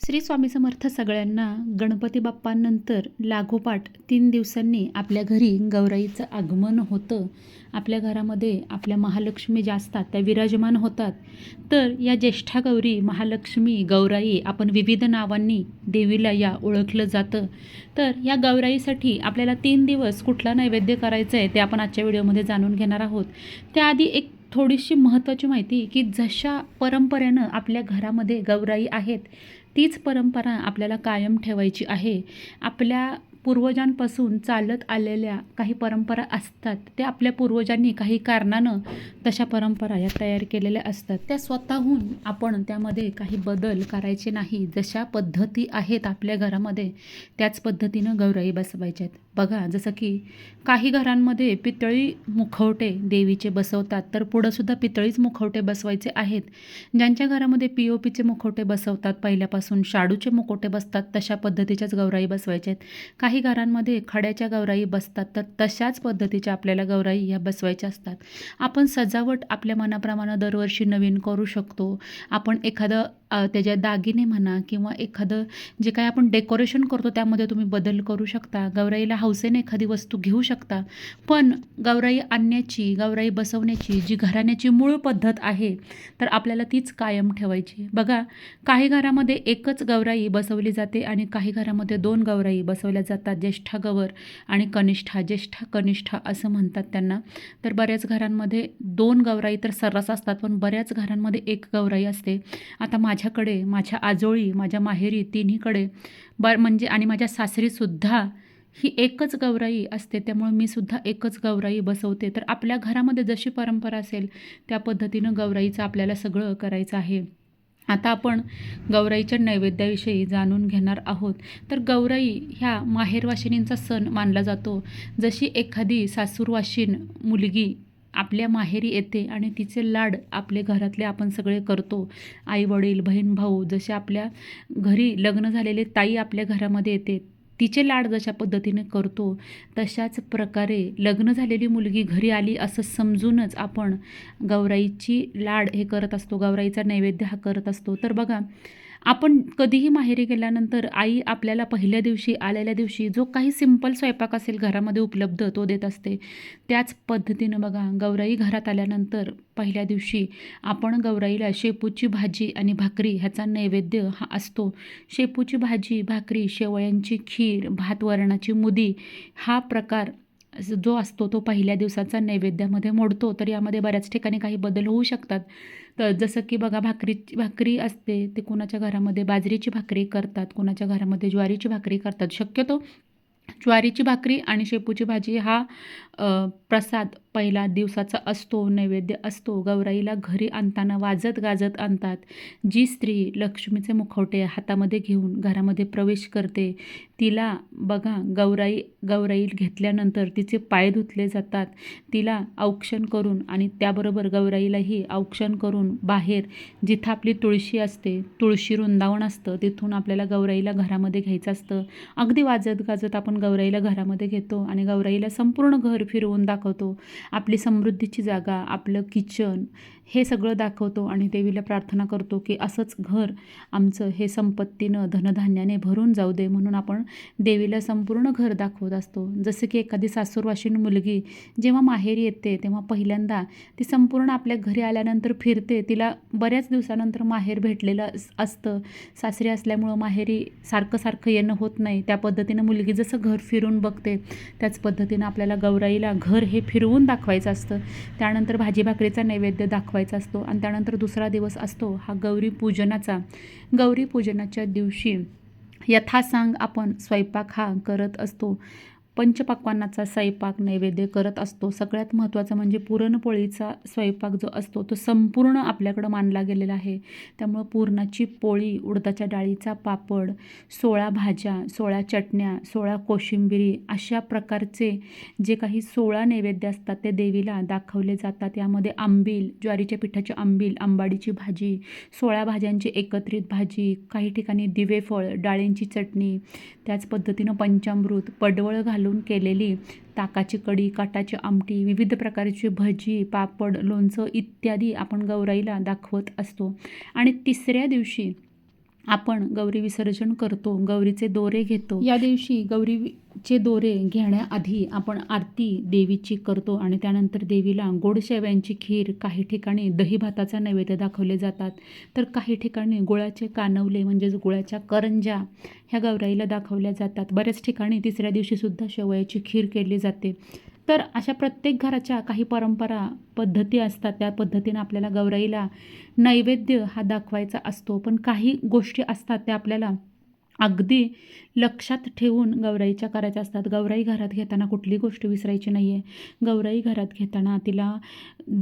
श्री स्वामी समर्थ सगळ्यांना गणपती बाप्पांनंतर लागोपाठ तीन दिवसांनी आपल्या घरी गौराईचं आगमन होतं. आपल्या घरामध्ये आपल्या महालक्ष्मी ज्या असतात त्या विराजमान होतात. तर या ज्येष्ठा गौरी महालक्ष्मी गौराई आपण विविध नावांनी देवीला या ओळखलं जातं. तर या गौराईसाठी आपल्याला तीन दिवस कुठला नैवेद्य करायचं आहे ते आपण आजच्या व्हिडिओमध्ये जाणून घेणार आहोत. त्याआधी एक थोडीशी महत्त्वाची माहिती की जशा परंपरेनं आपल्या घरामध्ये गौराई आहेत तीच परंपरा आपल्याला कायम ठेवायची आहे. आपल्या पूर्वजांपासून चालत आलेल्या काही परंपरा असतात त्या आपल्या पूर्वजांनी काही कारणानं तशा परंपरा या तयार केलेल्या असतात. त्या स्वतःहून आपण त्यामध्ये काही बदल करायचे नाही. जशा पद्धती आहेत आपल्या घरामध्ये त्याच पद्धतीनं गौराई बसवायच्या आहेत बघा जसं की काही घरांमध्ये पितळी मुखवटे देवीचे बसवतात तर पुढंसुद्धा पितळीच मुखवटे बसवायचे आहेत. ज्यांच्या घरामध्ये पी ओ पीचे मुखवटे बसवतात पहिल्यापासून शाडूचे मुखवटे बसतात तशा पद्धतीच्याच गौराई बसवायच्या आहेत काही घरांमध्ये खड्याच्या गौराई बसतात तर तशाच पद्धतीच्या आपल्याला गौराई ह्या बसवायच्या असतात. आपण सजावट आपल्या मनाप्रमाणे दरवर्षी नवीन करू शकतो. आपण एखादं त्याच्या दागिने म्हणा किंवा एखादं जे काही आपण डेकोरेशन करतो त्यामध्ये तुम्ही बदल करू शकता. गौराईला हौसेने एखादी वस्तू घेऊ शकता. पण गौराई आणण्याची गौराई बसवण्याची जी घराण्याची मूळ पद्धत आहे तर आपल्याला तीच कायम ठेवायची. बघा काही घरामध्ये एकच गौराई बसवली जाते आणि काही घरामध्ये दोन गौराई बसवल्या जातात. ज्येष्ठा गवर आणि कनिष्ठा. ज्येष्ठा कनिष्ठा असं म्हणतात त्यांना. तर बऱ्याच घरांमध्ये दोन गौराई तर सर्रास असतात पण बऱ्याच घरांमध्ये एक गौराई असते. आता माझ्याकडे माझ्या आजोळी माझ्या माहेरी तिन्हीकडे ब म्हणजे आणि माझ्या सासरीसुद्धा ही एकच गौराई असते. त्यामुळे मी सुद्धा एकच गौराई बसवते. तर आपल्या घरामध्ये जशी परंपरा असेल त्या पद्धतीनं गौराईचं आपल्याला सगळं करायचं आहे. आता आपण गौराईच्या नैवेद्याविषयी जाणून घेणार आहोत. तर गौराई ह्या माहेरवाशिनींचा सण मानला जातो. जशी एखादी सासूरवाशीन मुलगी आपल्या माहेरी येते आणि तिचे लाड आपले घरातले आपण सगळे करतो. आई वडील बहीण भाऊ जसे आपल्या घरी लग्न झालेले ताई आपल्या घरामध्ये येते तिचे लाड जशा पद्धतीने करतो तशाच प्रकारे लग्न झालेली मुलगी घरी आली असं समजूनच आपण गौराईची लाड हे करत असतो गौराईचा नैवेद्य हा करत असतो. तर बघा आपण कधीही माहेरी गेल्यानंतर आई आपल्याला पहिल्या दिवशी आलेल्या दिवशी जो काही सिंपल स्वयंपाक असेल घरामध्ये उपलब्ध तो देत असते. त्याच पद्धतीनं बघा गौराई घरात आल्यानंतर पहिल्या दिवशी आपण गौराईला शेपूची भाजी आणि भाकरी ह्याचा नैवेद्य हा असतो. शेपूची भाजी भाकरी शेवयांची खीर भात वरणाची मुदी हा प्रकार जो असतो तो पहिल्या दिवसाचा नैवेद्यामध्ये मोडतो. तर यामध्ये बऱ्याच ठिकाणी काही बदल होऊ शकतात. तर जसं की बघा भाकरी भाकरी असते ते कोणाच्या घरामध्ये बाजरीची भाकरी करतात कोणाच्या घरामध्ये ज्वारीची भाकरी करतात. शक्यतो ज्वारीची भाकरी आणि शेपूची भाजी हा प्रसाद पहिला दिवसाचा असतो नैवेद्य असतो. गौराईला घरी आणताना वाजत गाजत आणतात. जी स्त्री लक्ष्मीचे मुखवटे हातामध्ये घेऊन घरामध्ये प्रवेश करते तिला बघा गौराई गौराई घेतल्यानंतर तिचे पाय धुतले जातात. तिला औक्षण करून आणि त्याबरोबर गौराईलाही औक्षण करून बाहेर जिथं आपली तुळशी असते तुळशी वृंदावन असतं तिथून आपल्याला गौराईला घरामध्ये घ्यायचं असतं. अगदी वाजत गाजत आपण गौराईला घरामध्ये घेतो आणि गौराईला संपूर्ण घर फिरवून दाखवतो. आपली समृद्धीची जागा आपलं किचन हे सगळं दाखवतो आणि देवीला प्रार्थना करतो की असंच घर आमचं हे संपत्तीनं धनधान्याने भरून जाऊ दे म्हणून आपण देवीला संपूर्ण घर दाखवत असतो. जसं की एखादी सासूरवाशीन मुलगी जेव्हा माहेरी येते तेव्हा पहिल्यांदा ती संपूर्ण आपल्या घरी आल्यानंतर फिरते. तिला बऱ्याच दिवसानंतर माहेर भेटलेलं असतं. सासरी असल्यामुळं माहेरी सारखं सारखं येणं होत नाही. त्या पद्धतीनं मुलगी जसं घर फिरून बघते त्याच पद्धतीनं आपल्याला गौराईला घर हे फिरवून दाखवायचं असतं. त्यानंतर भाजी भाकरीचा नैवेद्य दाखवा दाखवायचा असतो आणि त्यानंतर दुसरा दिवस असतो हा गौरी पूजनाचा. गौरी पूजनाच्या दिवशी यथासांग आपण स्वयंपाक हा करत असतो. पंचपक्वान्नाचा स्वयंपाक नैवेद्य करत असतो. सगळ्यात महत्त्वाचं म्हणजे पुरणपोळीचा स्वयंपाक जो असतो तो संपूर्ण आपल्याकडं मानला गेलेला आहे. त्यामुळं पुरणाची पोळी उडदाच्या डाळीचा पापड सोळा भाज्या सोळा चटण्या सोळा कोशिंबिरी अशा प्रकारचे जे काही सोळा नैवेद्य असतात ते देवीला दाखवले जातात. यामध्ये आंबील ज्वारीच्या पिठाची आंबील आंबाडीची भाजी सोळा भाज्यांची एकत्रित भाजी काही ठिकाणी दिवेफळ डाळींची चटणी त्याच पद्धतीनं पंचामृत पडवळ घालून घालून केलेली ताकाची कडी काटाची आमटी विविध प्रकारची भजी पापड लोणचं इत्यादी आपण गौराईला दाखवत असतो. आणि तिसऱ्या दिवशी आपण गौरी विसर्जन करतो गौरीचे दोरे घेतो. या दिवशी गौरीचे दोरे घेण्याआधी आपण आरती देवीची करतो आणि त्यानंतर देवीला गोड शेव्यांची खीर काही ठिकाणी दही भाताचा नैवेद्य दाखवले जातात. तर काही ठिकाणी गुळाचे कानवले म्हणजेच गुळाच्या करंजा ह्या गौराईला दाखवल्या जातात. बऱ्याच ठिकाणी तिसऱ्या दिवशीसुद्धा शेवयाची खीर केली जाते. तर अशा प्रत्येक घराच्या काही परंपरा पद्धती असतात. त्या पद्धतीनं आपल्याला गौराईला नैवेद्य हा दाखवायचा असतो. पण काही गोष्टी असतात त्या आपल्याला अगदी लक्षात ठेवून गौराईच्या करायच्या असतात. गौराई घरात घेताना कुठली गोष्ट विसरायची नाही आहे गौराई घरात घेताना तिला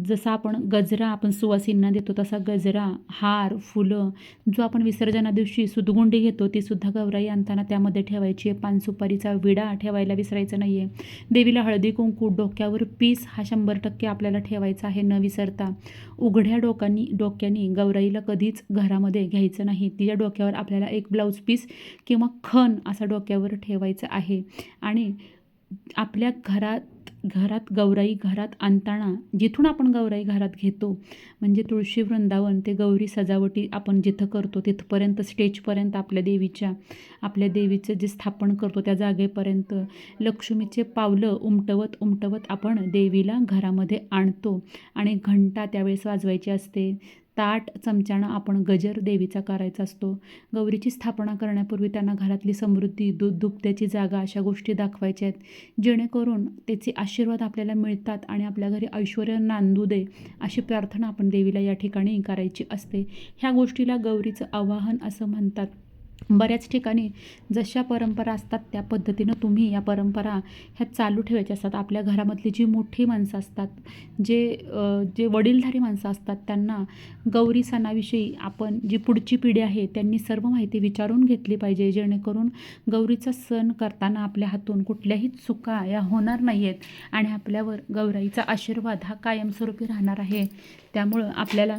जसा आपण गजरा आपण सुवासींना देतो तसा गजरा हार फुलं जो आपण विसर्जना दिवशी सुदगुंडी घेतो तीसुद्धा गौराई आणताना त्यामध्ये ठेवायची आहे. पानसुपारीचा विडा ठेवायला विसरायचं नाही आहे देवीला हळदी कुंकू डोक्यावर पीस हा शंभर टक्के आपल्याला ठेवायचा आहे. न विसरता उघड्या डोकांनी डोक्यानी गौराईला कधीच घरामध्ये घ्यायचं नाही. तिच्या डोक्यावर आपल्याला एक ब्लाऊज पीस किंवा खण असा डोक्यावर ठेवायचं आहे. आणि आपल्या घरात घरात गौराई घरात आणताना जिथून आपण गौराई घरात घेतो म्हणजे तुळशी वृंदावन ते गौरी सजावटी आपण जिथं करतो तिथपर्यंत स्टेजपर्यंत आपल्या देवीच्या आपल्या देवीचं जे स्थापन करतो त्या जागेपर्यंत. लक्ष्मीचे पावलं उमटवत उमटवत आपण देवीला घरामध्ये आणतो. आणि घंटा त्यावेळेस वाजवायची असते. ताट चमच्यानं आपण गजर देवीचा करायचा असतो. गौरीची स्थापना करण्यापूर्वी त्यांना घरातली समृद्धी दूध दुभत्याची जागा अशा गोष्टी दाखवायच्या आहेत. जेणेकरून त्याचे आशीर्वाद आपल्याला मिळतात आणि आपल्या घरी ऐश्वर नांदू दे अशी प्रार्थना आपण देवीला या ठिकाणी करायची असते. ह्या गोष्टीला गौरीचं आवाहन असं म्हणतात. बऱ्याच ठिकाणी जशा परंपरा असतात त्या पद्धतीनं तुम्ही या परंपरा ह्या चालू ठेवायच्या असतात. आपल्या घरामधली जी मोठी माणसं असतात जे जे वडीलधारी माणसं असतात त्यांना गौरी सणाविषयी आपण जी पुढची पिढी आहे त्यांनी सर्व माहिती विचारून घेतली पाहिजे जेणेकरून गौरीचा सण करताना आपल्या हातून कुठल्याही चुका या होणार नाही आहेत आणि आपल्यावर गौराईचा आशीर्वाद हा कायमस्वरूपी राहणार आहे. त्यामुळं आपल्याला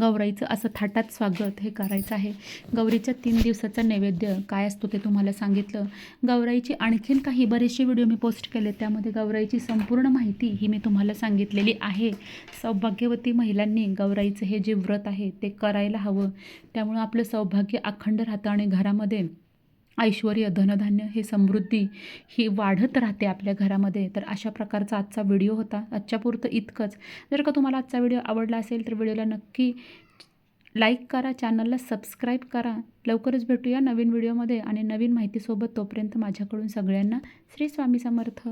गौराईचं असं थाटात स्वागत हे करायचं आहे. गौरीच्या तीन दिवसाचा नैवेद्य काय असतो ते तुम्हाला सांगितलं. गौराईची आणखीन काही बरेचसे व्हिडिओ मी पोस्ट केले त्यामध्ये गौराईची संपूर्ण माहिती ही मी तुम्हाला सांगितलेली आहे. सौभाग्यवती महिलांनी गौराईचं हे जे व्रत आहे ते करायला हवं. त्यामुळं आपलं सौभाग्य अखंड राहतं आणि घरामध्ये ऐश्वर धनधान्य हे समृद्धी ही वाढत राहते आपल्या घरामध्ये. तर अशा प्रकारचा आजचा व्हिडिओ होता. आजच्यापुरतं इतकंच. जर का तुम्हाला आजचा व्हिडिओ आवडला असेल तर व्हिडिओला नक्की लाईक करा चॅनलला सबस्क्राईब करा. लवकरच भेटूया नवीन व्हिडिओमध्ये आणि नवीन माहितीसोबत तोपर्यंत माझ्याकडून सगळ्यांना श्री स्वामी समर्थ.